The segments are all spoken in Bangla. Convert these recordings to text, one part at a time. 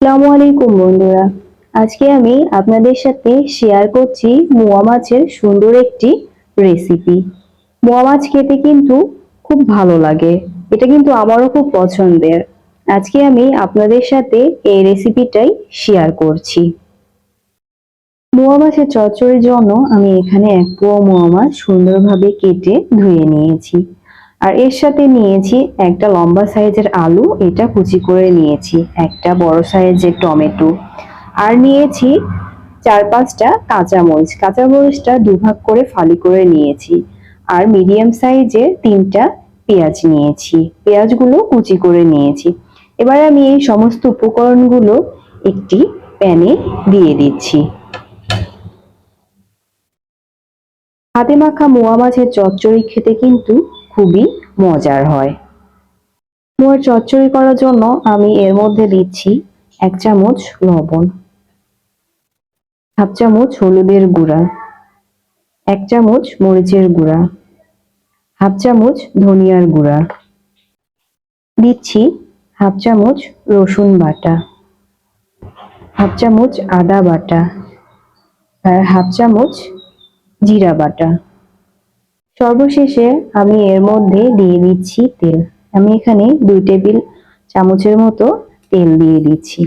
আসসালামু আলাইকুম, বন্ধুরা। আজকে আমি আপনাদের সাথে শেয়ার করছি মোয়া মাছের সুন্দর একটি রেসিপি মোয়া মাছ খেতে কিন্তু খুব ভালো লাগে। এটা কিন্তু আমারও খুব পছন্দের। আজকে আমি আপনাদের সাথে এই রেসিপিটাই শেয়ার করছি। মোয়া মাছের চচ্চড়ির জন্য আমি এখানে এক পোয়া মোয়া মাছ সুন্দরভাবে কেটে ধুয়ে নিয়েছি। আর এর সাথে নিয়েছি একটা লম্বা সাইজের আলু, এটা কুচি করে নিয়েছি, একটা বড় সাইজের টমেটো। আর নিয়েছি চার পাঁচটা কাঁচামরিচ। কাঁচামরিচটা দুভাগ করে ফালি করে নিয়েছি। আর মিডিয়াম সাইজের তিনটা পেঁয়াজ নিয়েছি। পেঁয়াজগুলো কুচি করে নিয়েছি। এবার আমি এই সমস্ত উপকরণগুলো একটি প্যানে দিয়ে দিচ্ছি। হাতে মাখা মোয়া মাছের চচ্চড়ি খেতে কিন্তু খুবই মজার হয়। মোয়ার চচ্চড়ি করার জন্য আমি এর মধ্যে দিচ্ছি এক চামচ লবণ, হাফ চামচ হলুদের গুঁড়া, এক চামচ মরিচের গুঁড়া, হাফ চামচ ধনিয়ার গুঁড়া। দিচ্ছি হাফ চামচ রসুন বাটা, হাফ চামচ আদা বাটা আর হাফ চামচ জিরা বাটা। সর্বশেষে আমি এর মধ্যে দিয়ে দিচ্ছি তেল। আমি এখানে দুই টেবিল চামচের মতো তেল দিয়ে দিচ্ছি।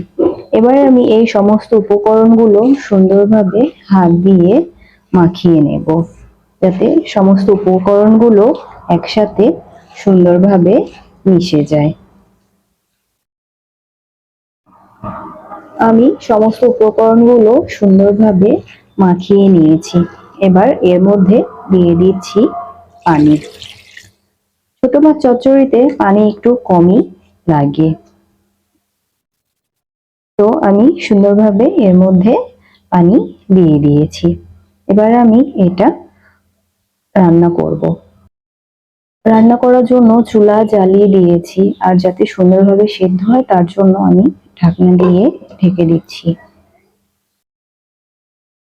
এবার আমি এই সমস্ত উপকরণগুলো সুন্দরভাবে হাত দিয়ে মাখিয়ে নেব। যাতে সমস্ত উপকরণগুলো একসাথে সুন্দরভাবে মিশে যায়। আমি সমস্ত উপকরণগুলো সুন্দরভাবে মাখিয়ে নিয়েছি। এবার এর মধ্যে দিয়ে দিচ্ছি পানি। ছোট মাছ চচ্চড়িতে পানি একটু কমই লাগে। তো আমি সুন্দরভাবে এর মধ্যে পানি দিয়ে দিয়েছি। এবার আমি এটা রান্না করব। রান্না করার জন্য চুলা জ্বালিয়ে দিয়েছি আর যাতে সুন্দরভাবে সেদ্ধ হয় তার জন্য আমি ঢাকনা দিয়ে ঢেকে দিচ্ছি।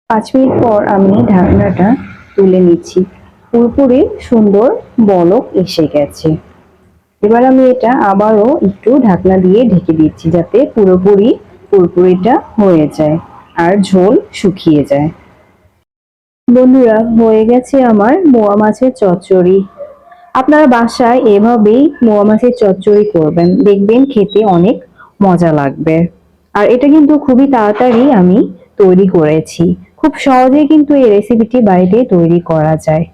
পাঁচ মিনিট পর আমি ঢাকনাটা তুলে নিচ্ছি। পুরোপুরি সুন্দর বলক এসে গেছে। এবার আমি এটা আবারও একটু ঢাকনা দিয়ে ঢেকে দিচ্ছি যাতে পুরোপুরি পুরোপুরিটা হয়ে যায় আর ঝোল শুকিয়ে যায়। বন্ধুরা, হয়ে গেছে আমার মোয়া মাছের চচ্চড়ি। আপনারা বাসায় এভাবেই মোয়া মাছের চচ্চড়ি করবেন। দেখবেন খেতে অনেক মজা লাগবে। আর এটা কিন্তু খুবই তাড়াতাড়ি আমি তৈরি করেছি। খুব সহজেই কিন্তু এই রেসিপিটি বাড়িতে তৈরি করা যায়।